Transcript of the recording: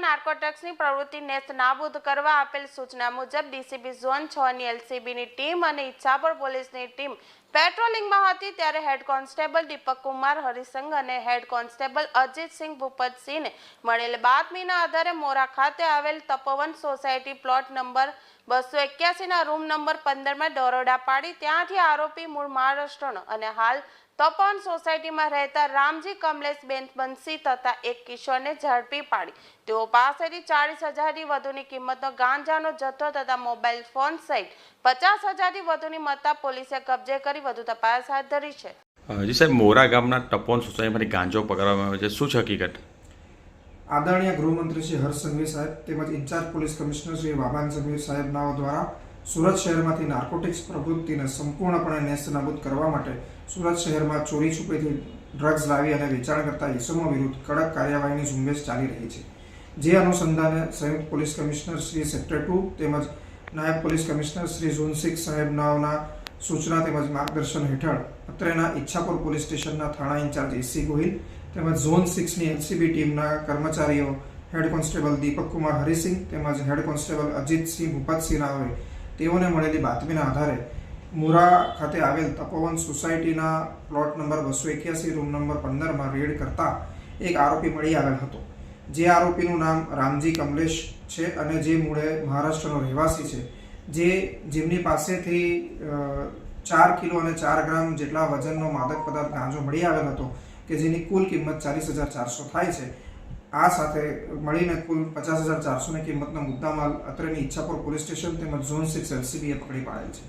ડ્રગ્સની પ્રવૃત્તિ નેસ્ત નાબૂદ કરવા આપેલ સૂચના મુજબ ડીસીબી ઝોન છ ની એલસીબીની ટીમ અને ઈચ્છાપુર પોલીસની ટીમ પેટ્રોલિંગમાં હતી ત્યારે હેડ કોન્સ્ટેબલ દીપક કુમાર, હરિસંઘ અને હેડ કોન્સ્ટેબલ અજીતસિંહ ભૂપતસિંહને મળેલ બાતમીના આધારે મોરા ખાતે આવેલ તપોવન સોસાયટી પ્લોટ નંબર બસો એક્યાસીના રૂમ નંબર પંદરમાં દરોડા પાડી. ત્યાંથી આરોપી મૂળ મહારાષ્ટ્રનો અને હાલ તપોવન સોસાયટીમાં રહેતા રામજી કમલેશ બેન બંસી તથા એક કિશોરને ઝડપી પાડી. તેઓ પાસેથી ચાળીસ હજારથી વધુની કિંમતનો ગાંજાનો જથ્થો તથા મોબાઈલ ફોન સહિત પચાસ હજારથી વધુની મત્તા પોલીસે કબજે કરી વધુ તપાસ હાથ ધરી છે. જી સાહેબ મોરા ગામના ટપોન સોસાયટીમાંથી ગાંજો પકડવામાં આવ્યો છે. શું છે હકીકત? આદરણીય ગૃહમંત્રી શ્રી હર્ષ સંઘવી સાહેબ તેમજ incharge police commissioner Shri Vaban Sanghavi સાહેબનાઓ દ્વારા સુરત શહેરમાંથી નાર્કોટિક્સ પ્રવૃત્તિને સંપૂર્ણપણે નેસ્તનાબૂદ કરવા માટે સુરત શહેરમાં ચોરી છુપેથી ડ્રગ્સ લાવી અને વેચાણ કરતા ઇસમો વિરુદ્ધ કડક કાર્યવાહીની ઝુંબેશ ચાલી રહી છે. જે અનુસંધાને સંયુક્ત police commissioner Shri sector two તેમજ નાયબ police commissioner Shri zone six સાહેબનાઓના સૂચના તેમજ માર્ગદર્શન હેઠળ અત્રેના ઈચ્છાપુર પોલીસ સ્ટેશનના થાણા ઇન્ચાર્જ એસી ગોહિલ તેમજ ઝોન સિક્સની એલસીબી ટીમના કર્મચારીઓ હેડ કોન્સ્ટેબલ દીપક કુમાર હરિસિંહ તેમજ હેડ કોન્સ્ટેબલ અજીતસિંહ ભૂપતસિંહ હોય. તેઓને મળેલી બાતમીના આધારે મુરા ખાતે આવેલ તપોવન સોસાયટીના પ્લોટ નંબર બસો એક્યાસી રૂમ નંબર પંદરમાં રેડ કરતા એક આરોપી મળી આવેલ હતો. જે આરોપીનું નામ રામજી કમલેશ છે અને જે મૂળે મહારાષ્ટ્રનો રહેવાસી છે. જે જેમની પાસેથી ચાર કિલો અને ચાર ગ્રામ જેટલા વજનનો માદક પદાર્થ ગાંજો મળી આવેલ હતો કે જેની કુલ કિંમત ચાલીસ હજાર ચારસો થાય છે. આ સાથે મળીને કુલ પચાસ હજાર ચારસોની કિંમતનો મુદ્દામાલ અત્રેની ઈચ્છાપુર પોલીસ સ્ટેશન તેમજ ઝોન સિક્સ એલસીબીએ પકડી પાડેલ છે.